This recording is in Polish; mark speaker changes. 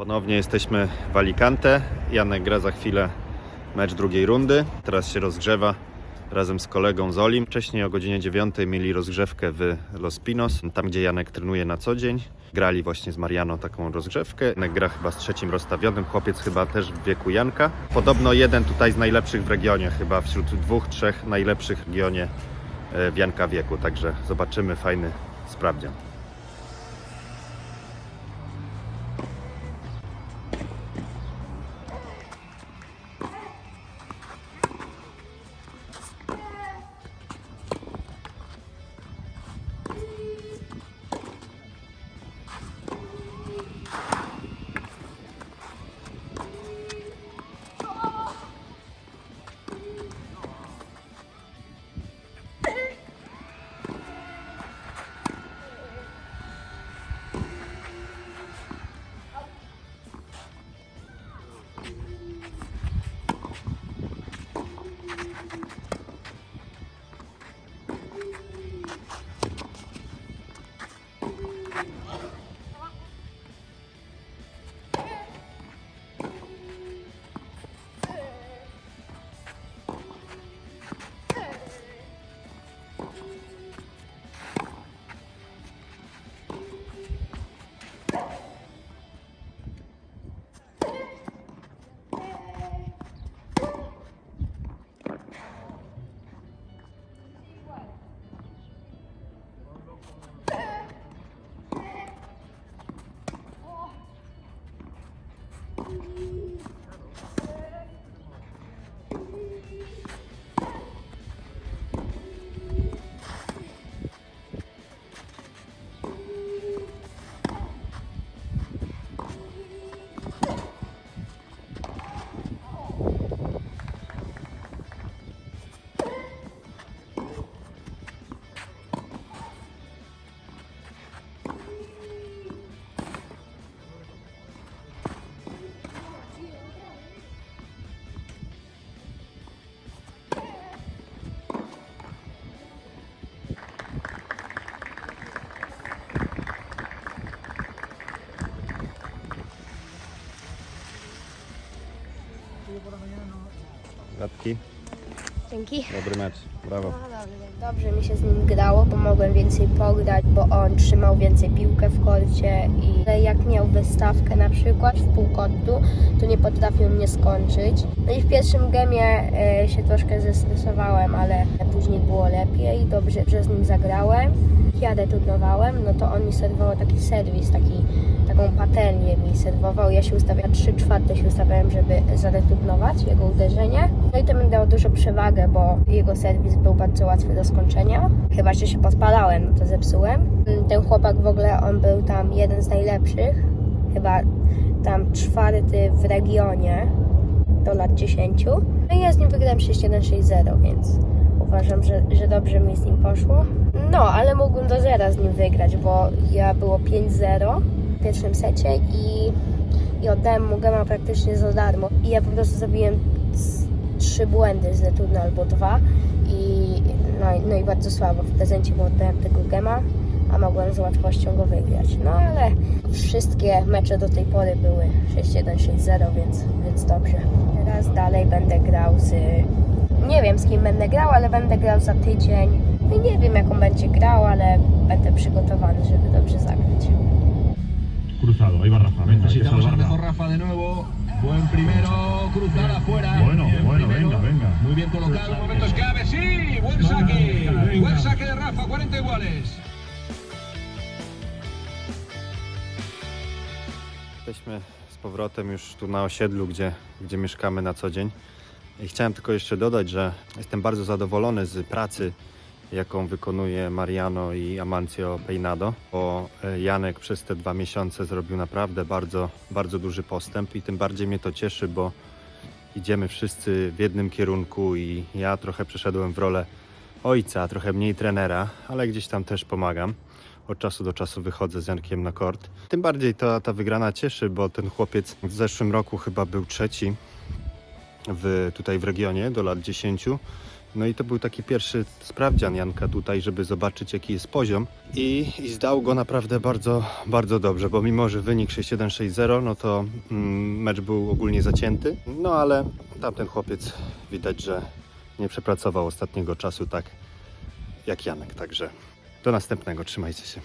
Speaker 1: Ponownie jesteśmy w Alicante. Janek gra za chwilę mecz drugiej rundy. Teraz się rozgrzewa razem z kolegą Zolim. Wcześniej o godzinie 9 mieli rozgrzewkę w Los Pinos, tam gdzie Janek trenuje na co dzień. Grali właśnie z Mariano taką rozgrzewkę. Janek gra chyba z trzecim rozstawionym, chłopiec chyba też w wieku Janka. Podobno jeden tutaj z najlepszych w regionie, chyba wśród dwóch, trzech najlepszych w regionie e, w Janka wieku. Także zobaczymy, fajny sprawdzian. Aqui.
Speaker 2: Dzięki.
Speaker 1: dobry mecz, brawo.
Speaker 2: No dobrze, mi się z nim grało, bo mogłem więcej pograć, bo on trzymał więcej piłkę w korcie i jak miał wystawkę na przykład w półkortu, to nie potrafił mnie skończyć. No i w pierwszym gemie e, się troszkę zestresowałem, ale później było lepiej, dobrze, że z nim zagrałem. Ja detonowałem, no to on mi serwował taki serwis, taki, taką patelnię mi serwował. Ja się ustawiałem, 3 czwarte się ustawiałem, żeby zadeturnować jego uderzenie. No i to mi dało dużą przewagę, bo jego serwis był bardzo łatwy do skończenia. Chyba, że się podpalałem, to zepsułem. Ten chłopak w ogóle, on był tam jeden z najlepszych. Chyba tam czwarty w regionie do lat 10. No i ja z nim wygrałem 6-1-6-0, więc uważam, że, że dobrze mi z nim poszło. No, ale mógłbym do zera z nim wygrać, bo ja było 5-0 w pierwszym secie i, i oddałem mu gema praktycznie za darmo. I ja po prostu zrobiłem trzy błędy z Neturno albo dwa i no, i- no i bardzo słabo. W prezencie mu oddałem tego gema, a mogłem z łatwością go wygrać. No ale wszystkie mecze do tej pory były 6-1, 6-0, więc, więc dobrze. Teraz dalej będę grał z... Nie wiem z kim będę grał, ale będę grał za tydzień. No i nie wiem jaką będzie grał, ale będę przygotowany, żeby dobrze zagrać.
Speaker 3: Cruzado, ahí va Rafa. Venga, hay que
Speaker 4: Rafa de nuevo. Buen primero, cruzada afuera.
Speaker 3: Bueno,
Speaker 4: Bien
Speaker 3: bueno,
Speaker 4: primero.
Speaker 3: venga, venga.
Speaker 4: Muy bien colocado.
Speaker 5: Momentos clave, sí, buen saque. Buen saque de Rafa, 40 iguales.
Speaker 1: Jesteśmy z powrotem już tu na osiedlu, gdzie, gdzie mieszkamy na co dzień. I chciałem tylko jeszcze dodać, że jestem bardzo zadowolony z pracy, jaką wykonuje Mariano i Amancio Peinado, bo e, Janek przez te dwa miesiące zrobił naprawdę bardzo, bardzo duży postęp i tym bardziej mnie to cieszy, bo idziemy wszyscy w jednym kierunku i ja trochę przeszedłem w rolę ojca, trochę mniej trenera, ale gdzieś tam też pomagam. Od czasu do czasu wychodzę z Jankiem na kort. Tym bardziej ta, ta wygrana cieszy, bo ten chłopiec w zeszłym roku chyba był trzeci w, tutaj w regionie do lat 10 No i to był taki pierwszy sprawdzian Janka tutaj, żeby zobaczyć jaki jest poziom. I, i zdał go naprawdę bardzo, bardzo dobrze, bo mimo, że wynik 6-1, 6-0, no to mm, mecz był ogólnie zacięty, no ale tamten chłopiec widać, że nie przepracował ostatniego czasu tak jak Janek, także do następnego, trzymajcie się.